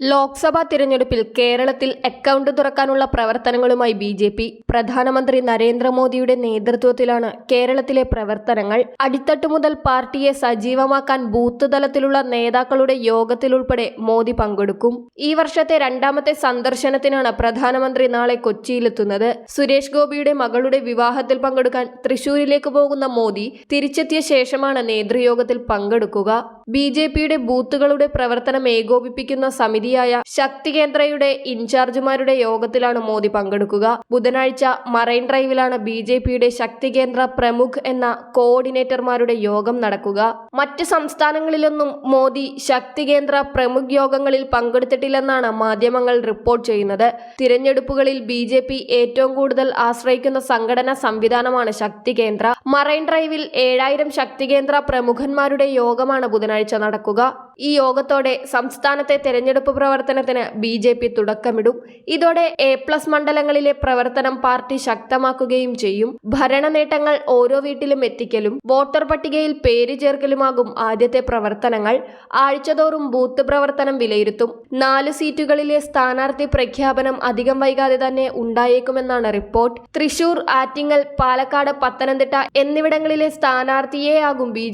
ലോക്സഭാ തിരഞ്ഞെടുപ്പിൽ കേരളത്തിൽ അക്കൗണ്ട് തുറക്കാനുള്ള പ്രവർത്തനങ്ങളുമായി ബി ജെ പി പ്രധാനമന്ത്രി നരേന്ദ്രമോദിയുടെ നേതൃത്വത്തിലാണ് കേരളത്തിലെ പ്രവർത്തനങ്ങൾ. അടിത്തട്ട് മുതൽ പാർട്ടിയെ സജീവമാക്കാൻ ബൂത്ത് തലത്തിലുള്ള നേതാക്കളുടെ യോഗത്തിലുൾപ്പെടെ മോദി പങ്കെടുക്കും. ഈ വർഷത്തെ രണ്ടാമത്തെ സന്ദർശനത്തിനാണ് പ്രധാനമന്ത്രി നാളെ കൊച്ചിയിലെത്തുന്നത്. സുരേഷ് ഗോപിയുടെ മകളുടെ വിവാഹത്തിൽ പങ്കെടുക്കാൻ തൃശൂരിലേക്ക് പോകുന്ന മോദി തിരിച്ചെത്തിയ ശേഷമാണ് നേതൃയോഗത്തിൽ പങ്കെടുക്കുക. ബി ജെ പിയുടെ ബൂത്തുകളുടെ പ്രവർത്തനം ഏകോപിപ്പിക്കുന്ന സമിതിയായ ശക്തി കേന്ദ്രയുടെ ഇൻചാർജുമാരുടെ യോഗത്തിലാണ് മോദി പങ്കെടുക്കുക. ബുധനാഴ്ച മറൈൻ ഡ്രൈവിലാണ് ബി ജെ പിയുടെ ശക്തി കേന്ദ്ര പ്രമുഖ് എന്ന കോർഡിനേറ്റർമാരുടെ യോഗം നടക്കുക. മറ്റ് സംസ്ഥാനങ്ങളിലൊന്നും മോദി ശക്തി കേന്ദ്ര പ്രമുഖ് യോഗങ്ങളിൽ പങ്കെടുത്തിട്ടില്ലെന്നാണ് മാധ്യമങ്ങൾ റിപ്പോർട്ട് ചെയ്യുന്നത്. തിരഞ്ഞെടുപ്പുകളിൽ ബി ജെ പി ഏറ്റവും കൂടുതൽ ആശ്രയിക്കുന്ന സംഘടനാ സംവിധാനമാണ് ശക്തി കേന്ദ്ര മറൈൻ ഡ്രൈവിൽ ഏഴായിരം ശക്തി കേന്ദ്ര പ്രമുഖന്മാരുടെ യോഗമാണ് ബുധനാഴ്ച നടക്കുക. ഈ യോഗത്തോടെ സംസ്ഥാനത്തെ തെരഞ്ഞെടുപ്പ് പ്രവർത്തനത്തിന് ബി ജെ പി തുടക്കമിടും. ഇതോടെ എ പ്ലസ് മണ്ഡലങ്ങളിലെ പ്രവർത്തനം പാർട്ടി ശക്തമാക്കുകയും ചെയ്യും. ഭരണ നേട്ടങ്ങൾ ഓരോ വീട്ടിലും എത്തിക്കലും വോട്ടർ പട്ടികയിൽ പേര് ചേർക്കലുമാകും ആദ്യത്തെ പ്രവർത്തനങ്ങൾ. ആഴ്ചതോറും ബൂത്ത് പ്രവർത്തനം വിലയിരുത്തും. നാല് സീറ്റുകളിലെ സ്ഥാനാർത്ഥി പ്രഖ്യാപനം അധികം വൈകാതെ തന്നെ ഉണ്ടായേക്കുമെന്നാണ് റിപ്പോർട്ട്. തൃശൂർ ആറ്റിങ്ങൽ പാലക്കാട് പത്തനംതിട്ട എന്നിവിടങ്ങളിലെ സ്ഥാനാർത്ഥിയെയാകും ബി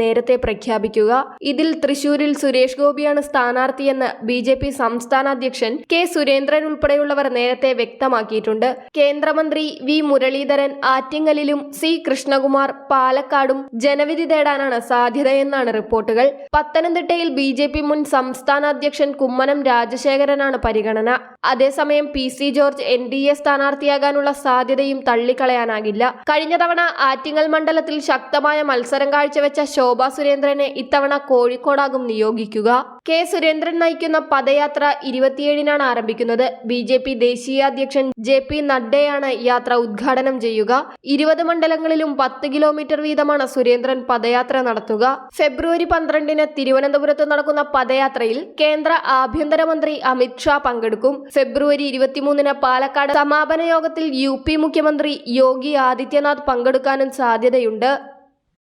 നേരത്തെ പ്രഖ്യാപിക്കുക. ഇതിൽ തൃശൂരിൽ സുരേഷ് ഗോപിയാണ് സ്ഥാനാർത്ഥിയെന്ന് ബി ജെ പി സംസ്ഥാന അധ്യക്ഷൻ കെ സുരേന്ദ്രൻ ഉൾപ്പെടെയുള്ളവർ നേരത്തെ വ്യക്തമാക്കിയിട്ടുണ്ട്. കേന്ദ്രമന്ത്രി വി മുരളീധരൻ ആറ്റിങ്ങലിലും സി കൃഷ്ണകുമാർ പാലക്കാടും ജനവിധി തേടാനാണ് സാധ്യതയെന്നാണ് റിപ്പോർട്ടുകൾ. പത്തനംതിട്ടയിൽ ബി ജെ പി മുൻ സംസ്ഥാന അധ്യക്ഷൻ കുമ്മനം രാജശേഖരനാണ് പരിഗണന. അതേസമയം P C George N D A സ്ഥാനാർത്ഥിയാകാനുള്ള സാധ്യതയും തള്ളിക്കളയാനാകില്ല. കഴിഞ്ഞ തവണ ആറ്റിങ്ങൽ മണ്ഡലത്തിൽ ശക്തമായ മത്സരം കാഴ്ചവെച്ച ശോഭാ സുരേന്ദ്രനെ ഇത്തവണ കോഴിക്കോടാകും നിയോഗിക്കുക. കെ സുരേന്ദ്രൻ നയിക്കുന്ന പദയാത്ര ഇരുപത്തിയേഴിനാണ് ആരംഭിക്കുന്നത്. ബി ജെ പി ദേശീയ അധ്യക്ഷൻ ജെ പി നഡ്ഡയാണ് യാത്ര ഉദ്ഘാടനം ചെയ്യുക. ഇരുപത് മണ്ഡലങ്ങളിലും പത്ത് കിലോമീറ്റർ വീതമാണ് സുരേന്ദ്രൻ പദയാത്ര നടത്തുക. ഫെബ്രുവരി പന്ത്രണ്ടിന് തിരുവനന്തപുരത്ത് നടക്കുന്ന പദയാത്രയിൽ കേന്ദ്ര ആഭ്യന്തരമന്ത്രി അമിത് ഷാ പങ്കെടുക്കും. ഫെബ്രുവരി ഇരുപത്തിമൂന്നിന് പാലക്കാട് സമാപന യോഗത്തിൽ യു മുഖ്യമന്ത്രി യോഗി ആദിത്യനാഥ് പങ്കെടുക്കാനും സാധ്യതയുണ്ട്.